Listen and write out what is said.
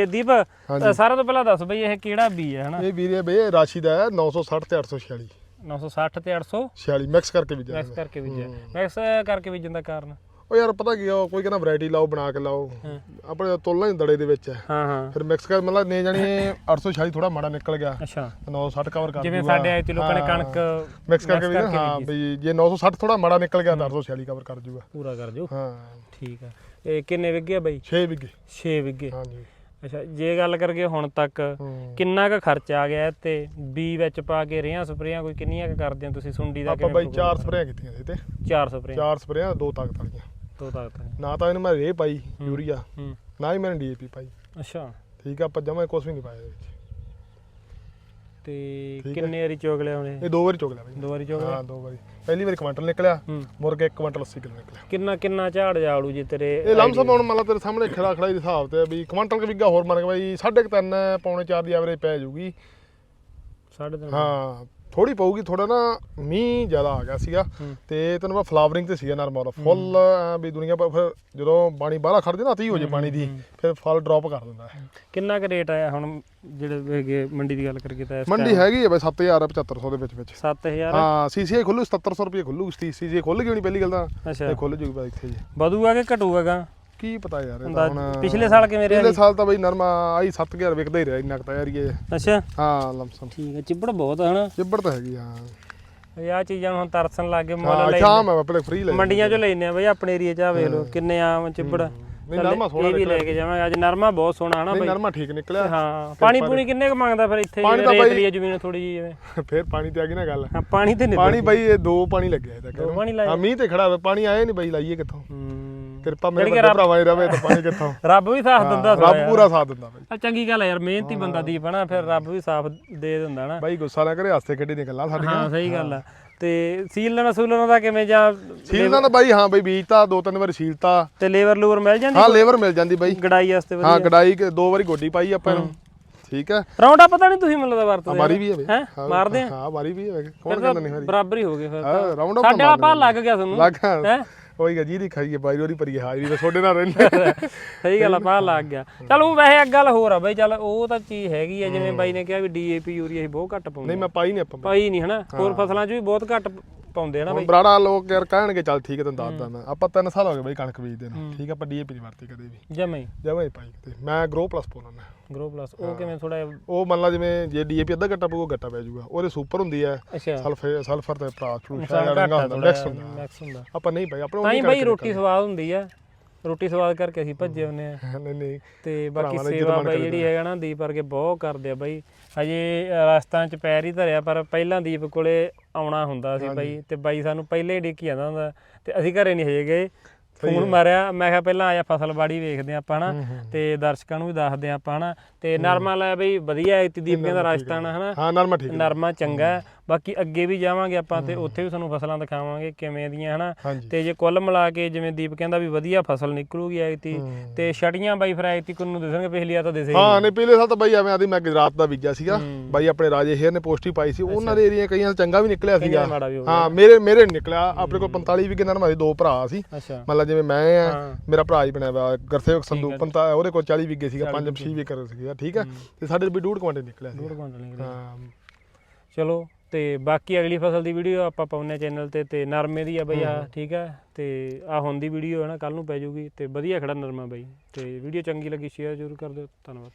ਤੇ ਦੀਪ ਅ, ਸਾਰਿਆਂ ਤੋਂ ਪਹਿਲਾਂ ਦੱਸ ਬਈ ਇਹ ਕਿਹੜਾ ਬੀ ਹੈ ਹਨਾ? ਇਹ ਵੀਰੇ ਬਈ ਇਹ ਰਾਸ਼ੀ ਦਾ ਹੈ 960 ਤੇ 846 960 ਤੇ 800 46 ਮਿਕਸ ਕਰਕੇ ਵੀ ਮੈਕਸ ਕਰਕੇ ਬੀਜਿਆ। ਮੈਕਸ ਕਰਕੇ ਬੀਜਣ ਦਾ ਕਾਰਨ? ਉਹ ਯਾਰ ਪਤਾ ਕੀ ਆ ਉਹ ਕੋਈ ਕਹਿੰਦਾ ਵੈਰਾਈਟੀ ਲਾਓ ਬਣਾ ਕੇ ਲਾਓ। ਆਪਣੇ ਤੁਲਨਾ ਹੀ ਦੜੇ ਦੇ ਵਿੱਚ ਹੈ। ਹਾਂ ਹਾਂ। ਫਿਰ ਮਿਕਸ ਕਰ ਮਤਲਬ ਨੇ ਜਾਣੀ 846 ਥੋੜਾ ਮਾੜਾ ਨਿਕਲ ਗਿਆ। ਅੱਛਾ। 960 ਕਵਰ ਕਰ ਜਿਵੇਂ ਦੂਗਾ। ਸਾਡੇ ਆਏ ਤੇ ਲੋਕਾਂ ਨੇ ਹਾਂ। ਕਣਕ ਮਿਕਸ ਕਰਕੇ ਵੀ ਨਾ, ਹਾਂ ਬਈ ਜੇ 960 ਥੋੜਾ ਮਾੜਾ ਨਿਕਲ ਗਿਆ ਤਾਂ 846 ਕਵਰ ਕਰ ਜੂਗਾ। ਪੂਰਾ ਕਰ ਦਿਓ ਹਾਂ। ਠੀਕ ਆ। ਇਹ ਕਿੰਨੇ ਵਿਗੇ ਆ ਬਈ? 6 ਵਿਗੇ 6 ਵਿਗੇ ਹਾਂਜੀ। ਅੱਛਾ ਜੇ ਗੱਲ ਕਰਗੇ ਹੁਣ ਤੱਕ। ਕਿੰਨਾ ਕੁ ਖਰਚਾ ਆ ਗਿਆ ਤੇ ਬੀ ਵਿੱਚ ਪਾ ਕੇ ਰੇਹਾਂ ਸਪਰੇਆਂ ਕੋਈ ਕਿੰਨੀਆਂ ਕੁ ਕਰਦੇ ਹੋ ਤੁਸੀਂ ਸੁੰਡੀ ਦਾ ਆਪਾਂ ਬਾਈ ਚਾਰ ਸਪਰੇਆਂ ਕੀਤੀਆਂ ਸੀ ਤੇ। ਚਾਰ ਸਪਰੇਆਂ। ਚਾਰ ਸਪਰੇਆਂ ਦੋ ਤਾਕਤ ਵਾਲੀਆਂ। ਦੋ ਤਾਕਤ ਨੇ ਨਾ ਤਾਂ ਇਹਨੂੰ ਮੈਂ ਰੇ ਪਾਈ ਯੂਰੀਆ। ਨਾ ਹੀ ਮੈਂ ਡੀਏਪੀ ਪਾਈ। ਅੱਛਾ। ਠੀਕ ਆ ਆਪਾਂ ਜਮਾ ਕੁਝ ਵੀ ਨਹੀਂ ਪਾਇਆ ਇਹਦੇ ਵਿੱਚ। ਤੇ। ਕਿੰਨੇ ਵਾਰੀ ਚੋਗ ਲਿਆ ਉਹਨੇ? ਇਹ ਦੋ ਵਾਰੀ ਚੁਗ ਲਿਆ ਬਾਈ। ਦੋ ਵਾਰੀ ਚੋਗ ਲਿਆ? ਹਾਂ ਦੋ ਵਾਰੀ। ਪਹਿਲੀ ਵਾਰੀ ਕੁਆਂਟਲ ਨਿਕਲਿਆ ਮੁਰਗੇ 1 ਕੁਆਂਟਲ 80 ਕਿਲੋ ਨਿਕਲਿਆ। ਕਿੰਨਾ ਕਿੰਨਾ ਝਾੜ ਜਾੜੂ ਜੀ ਤੇਰੇ ਇਹ ਲਮਸਮ ਹੁਣ ਮੰਨ ਲਾ ਤੇਰੇ ਸਾਹਮਣੇ ਖੜਾ ਖੜਾ ਦੇ ਹਿਸਾਬ ਤੇ ਵੀ ਕੁਆਂਟਲ ਕਿ ਵਿਗਾ ਹੋਰ ਮੰਨ ਕੇ ਬਾਈ 3.5 ਪੌਣੇ 4 ਦੀ ਐਵਰੇਜ ਪੈ ਜਾਊਗੀ। ਸਾਢੇ ਤਿੰਨ। ਹਾਂ ਥੋੜੀ ਪਊਗੀ ਥੋੜਾ ਨਾ ਮੀਂਹ ਜ਼ਿਆਦਾ ਆ ਗਿਆ ਸੀਗਾ। ਤੇ ਤੈਨੂੰ ਪਤਾ ਫਲਾਵਰਿੰਗ ਤੇ ਸੀਗਾ ਨਰਮਾ ਫੁੱਲ ਵੀ ਦੁਨੀਆ ਪਰ ਫਿਰ ਜਦੋਂ ਪਾਣੀ ਬਾਹਲਾ ਖੜਦੇ ਨਾ ਅਤੀ ਹੋ ਜੇ ਪਾਣੀ ਦੀ ਫਿਰ ਫਲ ਡ੍ਰੌਪ ਕਰ ਦਿੰਦਾ ਹੈ। ਕਿੰਨਾ ਕੁ ਰੇਟ ਆਇਆ ਹੁਣ ਜਿਹੜੇ ਹੈਗੇ ਮੰਡੀ ਦੀ ਗੱਲ ਕਰਕੇ ਤਾਂ ਮੰਡੀ ਹੈਗੀ ਹੈ ਬਈ 7000 7500 ਦੇ ਵਿੱਚ ਵਿੱਚ। 7000 ਹਾਂ ਸੀਸੀਆਈ ਖੁੱਲੂ 7700 ਰੁਪਏ ਖੁੱਲੂ ਸੀਸੀਆਈ ਖੁੱਲ ਗਈ ਹੋਣੀ ਪਹਿਲੀ ਗੱਲ ਤਾਂ। ਇਹ ਖੁੱਲ ਜੂਗੀ ਬਾਈ ਇੱਥੇ ਜੀ। ਵਧੂਗਾ ਕਿ ਘਟੂਗਾ ਗਾ? ਕੀ ਪਤਾ ਯਾਰ ਇਹ ਤਾਂ ਹੁਣ ਪਿਛਲੇ ਸਾਲ ਕਿਵੇਂ ਰਿਹਾ ਪਿਛਲੇ ਸਾਲ ਤਾਂ ਬਈ ਨਰਮਾ ਆਈ 7000 ਵਿਕਦਾ ਹੀ ਰਿਹਾ ਇੰਨਾ ਕੁ ਤਾਂ ਯਾਰ ਇਹ। ਅੱਛਾ। ਹਾਂ ਲਮਸਮ। ਠੀਕ ਹੈ ਚਿੱਬੜ ਬਹੁਤ ਹੈ ਹਨਾ? ਚਿੱਬੜ ਤਾਂ ਹੈਗੀ ਹਾਂ। ਇਹ ਆ ਚੀਜ਼ਾਂ ਨੂੰ ਹੁਣ ਤਰਸਣ ਲੱਗ ਗਏ ਮੁੱਲ ਹਾਂ ਲੈ ਸ਼ਾਮ ਹੈ ਆਪਣੇ ਫ੍ਰੀ ਲੈ ਮੰਡੀਆਂ ਚੋਂ ਲੈਨੇ ਆ ਬਈ ਆਪਣੇ ਏਰੀਆ 'ਚ ਆ ਵੇਖ ਲਓ ਕਿੰਨੇ ਆਮ ਚਿੱਬੜ। ਨਹੀਂ ਨਰਮਾ ਸੋਹਣਾ ਇਹ ਵੀ ਲੈ ਕੇ ਜਾਵਾਂਗੇ। ਅੱਜ ਨਰਮਾ ਬਹੁਤ ਸੋਹਣਾ ਹਨਾ ਬਈ? ਨਰਮਾ ਠੀਕ ਨਿਕਲਿਆ। ਹਾਂ ਪਾਣੀ ਪੂਣੀ ਕਿੰਨੇ ਕੁ ਮੰਗਦਾ ਫਿਰ ਇੱਥੇ? ਪਾਣੀ ਤਾਂ ਰੇਤ ਬਈ- ਲਈ ਜ਼ਮੀਨ ਥੋੜੀ ਜਿਹੀ ਜਿਵੇਂ ਫਿਰ ਪਾਣੀ ਤੇ ਆ ਗਈ ਨਾ ਗੱਲ। ਹਾਂ ਪਾਣੀ ਤੇ ਨਹੀਂ ਪਾਣੀ ਬਈ ਇਹ ਦੋ ਪਾਣੀ ਲੱਗਿਆ ਇਹਦਾ ਦੋ ਪਾਣੀ ਲਾਏ? ਹਾਂ ਮੀਂਹ ਤੇ ਖੜਾ ਹੋਇਆ ਪਾਣੀ ਆਇਆ ਨਹੀਂ ਬਈ ਲਾਈਏ ਕਿੱਥੋਂ? ਹੂੰ। ਕਿਰਪਾ ਮੇਰੇ ਵੱਡੇ ਭਰਾਵਾਂ ਦੀ ਰਵੇ ਤਾਂ ਪਾਣੀ ਕਿੱਥੋਂ? ਰੱਬ ਵੀ ਸਾਥ ਦਿੰਦਾ ਥੋੜ੍ਹਾ ਰੱਬ। ਪੂਰਾ ਸਾਥ ਦਿੰਦਾ ਬਈ। ਆ ਚੰਗੀ ਗੱਲ ਹੈ ਯਾਰ ਮਿਹਨਤੀ ਬੰਦਾ ਦੀਪ ਹਨਾ ਫਿਰ ਰੱਬ ਵੀ ਸਾਥ ਦੇ ਦਿੰਦਾ ਨਾ। ਬਾਈ ਗੁੱਸਾ ਨਾ ਕਰੇ ਹਾਸੇ ਖੇਡੀ ਦੀਆਂ ਗੱਲਾਂ ਸਾਡੀਆਂ। ਹਾਂ। ਸਹੀ ਗੱਲ ਆ ਤੇ ਸੀਲਣ ਸੂਲਣ ਦਾ ਕਿਵੇਂ ਜਾਂ ਸੀਲਦਾ ਤਾਂ ਬਾਈ ਹਾਂ ਬਈ ਬੀਜਤਾ ਦੋ ਤਿੰਨ ਵਾਰੀ ਸੀਲਤਾ। ਤੇ ਲੇਬਰ ਲੂਬਰ ਮਿਲ ਜਾਂਦੀ ਹਾਂ ਲੇਬਰ ਮਿਲ ਜਾਂਦੀ ਬਾਈ। ਗੜਾਈ ਵਾਸਤੇ ਵਧੀਆ। ਹਾਂ ਗਡਾਈ ਕੇ ਦੋ ਵਾਰੀ ਗੋਡੀ ਪਾਈ ਆਪਾਂ ਇਹਨੂੰ ਠੀਕ ਹੈ। ਰੌਂਡਾ ਪਤਾ ਨਹੀਂ ਤੁਸੀਂ ਮੈਨੂੰ ਵਰਤਦੇ ਮਾਰੀ ਵੀ ਹੈ। ਹੈ? ਮਾਰਦੇ ਆ? ਹਾਂ ਮਾਰੀ ਵੀ ਹੈ ਕੌਣ ਕਹਿੰਦਾ ਤਾਂ ਨਹੀਂ ਮਾਰੀ ਬਰਾਬਰ ਹੀ ਹੋ ਗਏ ਫਿਰ ਹਾਂ ਰਾਉਂਡ ਅਪ ਸਾਡੇ ਵਾਲਾ ਲੱਗ ਗਿਆ ਤੁਹਾਨੂੰ। ਲੱਗ ਹੈਂ? ਉਹੀ ਗਾ ਜਿਹਦੀ ਖਾਈਏ ਬਾਈ ਉਹਦੀ ਪਰੀ ਹਾਜ਼ਰੀ ਤੇ ਤੁਹਾਡੇ ਨਾਲ ਰਹਿੰਦੇ। ਸਹੀ ਗੱਲ ਆ ਭਾਅ ਲੱਗ ਗਿਆ। ਚਲ ਉਹ ਵੈਸੇ ਗੱਲ ਹੋਰ ਆ ਬਈ ਚੱਲ ਉਹ ਤਾਂ ਚੀਜ਼ ਹੈਗੀ ਆ ਜਿਵੇਂ ਬਾਈ ਨੇ ਕਿਹਾ ਵੀ ਡੀਏਪੀ ਯੂਰੀਆ ਅਸੀਂ ਬਹੁਤ ਘੱਟ ਪਾਉਂਦੇ ਨਹੀਂ ਮੈਂ ਪਾਈ ਨਹੀਂ ਆਪਾਂ ਪਾਈ ਨਹੀਂ ਹਨਾ? ਹੋਰ ਫਸਲਾਂ 'ਚ ਵੀ ਬਹੁਤ ਘੱਟ ਪਾਉਂਦੇ ਹਨਾ ਬਰਾੜਾ ਲੋਕ ਯਾਰ ਕਹਿਣਗੇ ਚੱਲ ਠੀਕ ਹੈ ਤੈਨੂੰ ਦੱਸਦਾ ਮੈਂ। ਆਪਾਂ 3 ਸਾਲ ਹੋ ਗਏ ਬਈ ਕਣਕ ਬੀਜਦੇ ਨੂੰ। ਠੀਕ ਹੈ ਆਪਾਂ ਡੀਏਪੀ ਨਹੀਂ ਵਰਤੀ ਕਦੇ ਵੀ। ਜਮੇ ਜਮਾਂ ਹੀ ਪਾਈ ਕਿਤੇ ਮੈਂ ਗਰੋ ਪਲੱਸ ਪਾਉਣਾ ਮੈਂ। ਗਰੋ ਪਲੱਸ ਉਹ ਕਿਵੇਂ ਥੋੜਾ ਉਹ ਮੰਨ ਲਾ ਜਿਵੇਂ ਜੇ ਡੀਏਪੀ ਅੱਧਾ ਘੱਟਾ ਪਊਗਾ ਗੱਟਾ ਪੈ ਜਾਊਗਾ। ਉਹਦੇ ਸੁਪਰ ਹੁੰਦੀ ਹੈ ਸਲਫਰ ਸਲਫਰ ਤੇ ਪ੍ਰਾਸ ਘੱਟ ਆ ਹੁੰਦਾ ਮਿਕਸ ਹੁੰਦਾ। ਮੈਕਸ ਹੁੰਦਾ। ਆਪਾਂ ਨਹੀਂ ਭਾਈ ਆਪਣੇ ਤਾਂ ਹੀ ਬਈ ਰੋਟੀ ਸਵਾਦ ਹੁੰਦੀ ਆ। ਰੋਟੀ ਸਵਾਦ ਕਰਕੇ ਅਸੀਂ ਭੱਜੇ ਹੁੰਨੇ ਆ। ਨਹੀਂ ਨਹੀਂ। ਤੇ ਬਾਕੀ ਸੇਵਾ ਬਾਈ ਜਿਹੜੀ ਹੈਗਾ ਨਾ ਦੀਪ ਵਰਗੇ ਬਹੁਤ ਕਰਦੇ ਆ ਬਾਈ। ਹਜੇ ਰਸਤਾਂ 'ਚ ਪੈਰ ਹੀ ਧਰਿਆ ਪਰ ਪਹਿਲਾਂ ਦੀਪ ਕੋਲੇ ਆਉਣਾ ਹੁੰਦਾ ਸੀ ਬਾਈ। ਤੇ ਬਾਈ ਸਾਨੂੰ ਪਹਿਲੇ ਹੀ ਡਿੱਕੀ ਜਾਂਦਾ ਹੁੰਦਾ। ਤੇ ਅਸੀਂ ਘਰੇ ਨਹੀਂ ਹਜੇ ਗਏ। ਫੋਨ ਮਾਰਿਆ ਮੈਂ ਕਿਹਾ ਪਹਿਲਾਂ ਆਇਆ ਫਸਲਬਾੜੀ ਵੇਖਦੇ ਆਪਾਂ ਹਨਾ। ਤੇ ਦਰਸ਼ਕਾਂ ਨੂੰ ਵੀ ਦੱਸਦੇ ਆਪਾਂ ਹਨਾ। ਤੇ ਨਰਮਾ ਲੈ ਬਈ ਵਧੀਆ ਹੈ ਦੀਪ ਕਹਿੰਦਾ ਰਾਜਸਥਾਨ ਹਨਾ। ਹਾਂ ਨਰਮਾ ਠੀਕ ਹੈ। ਨਰਮਾ ਚੰਗਾ। ਬਾਕੀ ਅੱਗੇ ਵੀ ਜਾਵਾਂਗੇ ਆਪਾਂ ਤੇ ਉੱਥੇ ਵੀ ਤੁਹਾਨੂੰ ਫਸਲਾਂ ਦਿਖਾਵਾਂਗੇ ਕਿਵੇਂ ਦੀਆਂ ਹਨਾ? ਤੇ ਜੇ ਕੁੱਲ ਮਿਲਾ ਕੇ ਜਿਵੇਂ ਦੀਪ ਕਹਿੰਦਾ ਵੀ ਵਧੀਆ ਫਸਲ ਨਿਕਲੂਗੀ ਐਤੀ ਤੇ ਛਟੀਆਂ ਬਾਈ ਫਿਰ ਕੋਲ ਨੂੰ ਦਿਸਣਗੇ ਪਿਛਲੀ ਆ ਤਾਂ ਦਿਸੇ ਹੀ ਨਹੀਂ। ਪਿਛਲੇ ਸਾਲ ਤਾਂ ਬਾਈ ਐਵੇਂ ਆਦੀ ਮੈਂ ਗੁਜਰਾਤ ਦਾ ਬੀਜਿਆ ਸੀਗਾ। ਬਾਈ ਆਪਣੇ ਰਾਜੇ ਹੇਰ ਨੇ ਪੋਸਟ ਪਾਈ ਸੀ ਉਹਨਾਂ ਦੇ ਏਰੀਆ ਕਈਆਂ ਚੰਗਾ ਵੀ ਨਿਕਲਿਆ ਸੀਗਾ। ਹੋ ਮੇਰੇ ਮੇਰੇ ਨਿਕਲਿਆ ਆਪਣੇ ਕੋਲ 45 ਵੀ ਨਰਮਾ ਦੇ ਦੋ ਭਰਾ ਸੀ। ਮਤਲਬ ਜਿਵੇਂ ਮੈਂ ਆ। ਮੇਰਾ ਭਰਾ ਹੀ ਬਣਿਆ ਵਾ ਗੁਰਸੇਵਕ ਸੰਧੂ ਪੰਤਾ ਉਹਦੇ ਕੋਲ 40 ਵਿਗੇ ਸੀਗਾ 5 6 ਵੀ ਕਰ ਸੀਗਾ ਠੀਕ ਹੈ। ਤੇ ਸਾਡੇ ਵੀ ਡੂਢ ਕੁਆਂਟਲ ਨਿਕਲਿਆ ਸੀ ਡੂਢ ਕੁਇੰਟਲ ਨਿਕਲੇ ਹਾਂ। ਚਲੋ ਤੇ ਬਾਕੀ ਅਗਲੀ ਫਸਲ ਦੀ ਵੀਡੀਓ ਆਪਾਂ ਪਾਉਨੇ ਚੈਨਲ ਤੇ ਤੇ ਨਰਮੇ ਦੀ ਆ ਬਈ ਆ ਠੀਕ ਹੈ ਤੇ ਆ ਹੁਣ ਦੀ ਵੀਡੀਓ ਹੈ ਨਾ ਕੱਲ ਨੂੰ ਪੈ ਜਾਊਗੀ ਤੇ ਵਧੀਆ ਖੜਾ ਨਰਮਾ ਬਈ। ਤੇ ਵੀਡੀਓ ਚੰਗੀ ਲੱਗੀ ਸ਼ੇਅਰ ਜ਼ਰੂਰ ਕਰ ਦਿਓ ਧੰਨਵਾਦ।